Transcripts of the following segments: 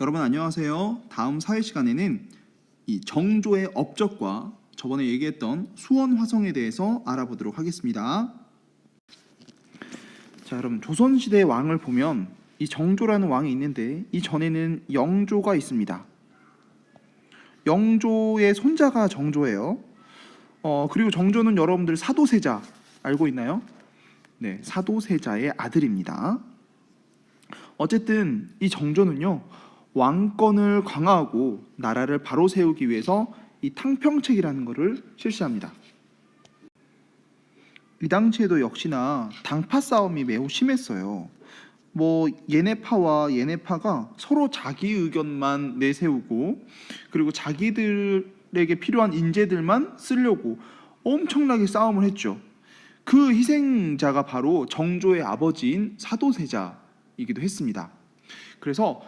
여러분 안녕하세요. 다음 사회 시간에는 이 정조의 업적과 저번에 얘기했던 수원 화성에 대해서 알아보도록 하겠습니다. 자, 여러분 조선 시대의 왕을 보면 이 정조라는 왕이 있는데 이 전에는 영조가 있습니다. 영조의 손자가 정조예요. 어, 그리고 정조는 여러분들 사도세자 알고 있나요? 네, 사도세자의 아들입니다. 어쨌든 이 정조는요 왕권을 강화하고 나라를 바로 세우기 위해서 이 탕평책이라는 것을 실시합니다. 이 당시에도 역시나 당파 싸움이 매우 심했어요. 뭐 얘네파와 얘네파가 서로 자기 의견만 내세우고 그리고 자기들에게 필요한 인재들만 쓰려고 엄청나게 싸움을 했죠. 그 희생자가 바로 정조의 아버지인 사도세자이기도 했습니다. 그래서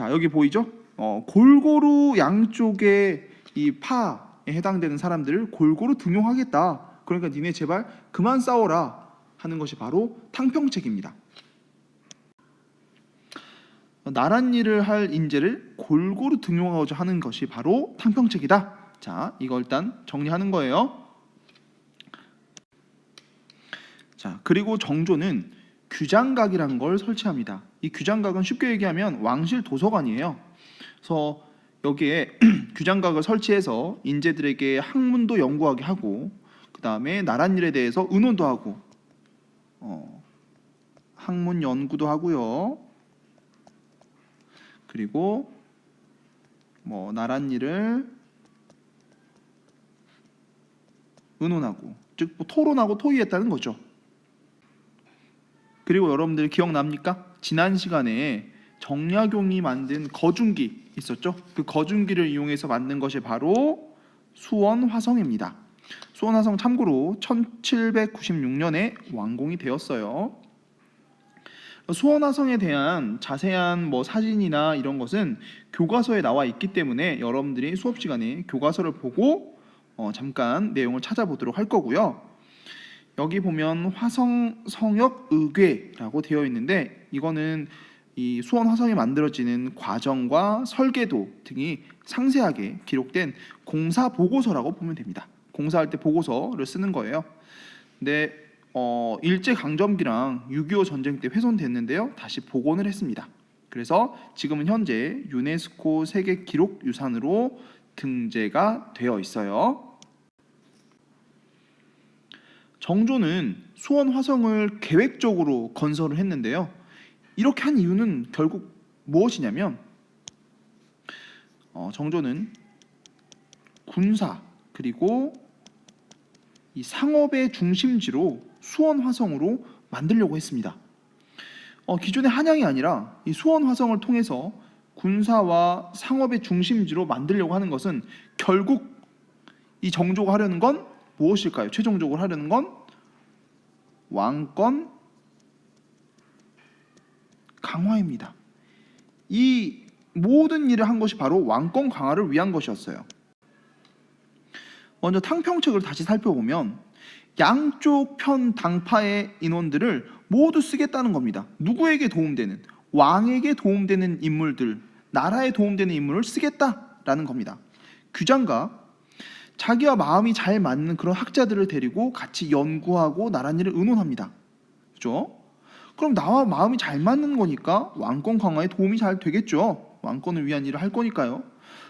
자 여기 보이죠? 어, 골고루 양쪽에 이 파에 해당되는 사람들을 골고루 등용하겠다. 그러니까 니네 제발 그만 싸워라 하는 것이 바로 탕평책입니다. 나란 일을 할 인재를 골고루 등용하고자 하는 것이 바로 탕평책이다. 자, 이거 일단 정리하는 거예요. 자, 그리고 정조는 규장각이라는 걸 설치합니다. 이 규장각은 쉽게 얘기하면 왕실 도서관이에요. 그래서 여기에 규장각을 설치해서 인재들에게 학문도 연구하게 하고 그 다음에 나란 일에 대해서 의논도 하고 어, 학문 연구도 하고요. 그리고 뭐 나란 일을 의논하고 즉 뭐 토론하고 토의했다는 거죠. 그리고 여러분들 기억납니까? 지난 시간에 정약용이 만든 거중기 있었죠? 그 거중기를 이용해서 만든 것이 바로 수원 화성입니다. 수원 화성 참고로 1796년에 완공이 되었어요. 수원 화성에 대한 자세한 뭐 사진이나 이런 것은 교과서에 나와 있기 때문에 여러분들이 수업 시간에 교과서를 보고 어, 잠깐 내용을 찾아보도록 할 거고요. 여기 보면 화성 성역 의궤라고 되어 있는데 이거는 이 수원 화성이 만들어지는 과정과 설계도 등이 상세하게 기록된 공사 보고서라고 보면 됩니다. 공사할 때 보고서를 쓰는 거예요. 근데 어, 일제 강점기랑 6.25 전쟁 때 훼손됐는데요. 다시 복원을 했습니다. 그래서 지금은 현재 유네스코 세계 기록 유산으로 등재가 되어 있어요. 정조는 수원 화성을 계획적으로 건설을 했는데요. 이렇게 한 이유는 결국 무엇이냐면 어, 정조는 군사 그리고 이 상업의 중심지로 수원 화성으로 만들려고 했습니다. 어, 기존의 한양이 아니라 이 수원 화성을 통해서 군사와 상업의 중심지로 만들려고 하는 것은 결국 이 정조가 하려는 건 무엇일까요? 최종적으로 하려는 건 왕권 강화입니다. 이 모든 일을 한 것이 바로 왕권 강화를 위한 것이었어요. 먼저 탕평책을 다시 살펴보면 양쪽 편 당파의 인원들을 모두 쓰겠다는 겁니다. 누구에게 도움되는 왕에게 도움되는 인물들, 나라에 도움되는 인물을 쓰겠다라는 겁니다. 규장과 자기와 마음이 잘 맞는 그런 학자들을 데리고 같이 연구하고 나란일을 의논합니다. 그죠? 그럼 나와 마음이 잘 맞는 거니까 왕권 강화에 도움이 잘 되겠죠. 왕권을 위한 일을 할 거니까요.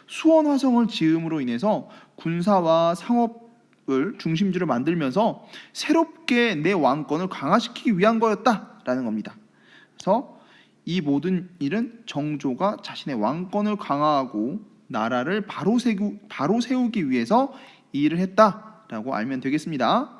수원 화성을 지음으로 인해서 군사와 상업을 중심지로 만들면서 새롭게 내 왕권을 강화시키기 위한 거였다라는 겁니다. 그래서 이 모든 일은 정조가 자신의 왕권을 강화하고 나라를 바로 세우 바로 세우기 위해서 이 일을 했다라고 알면 되겠습니다.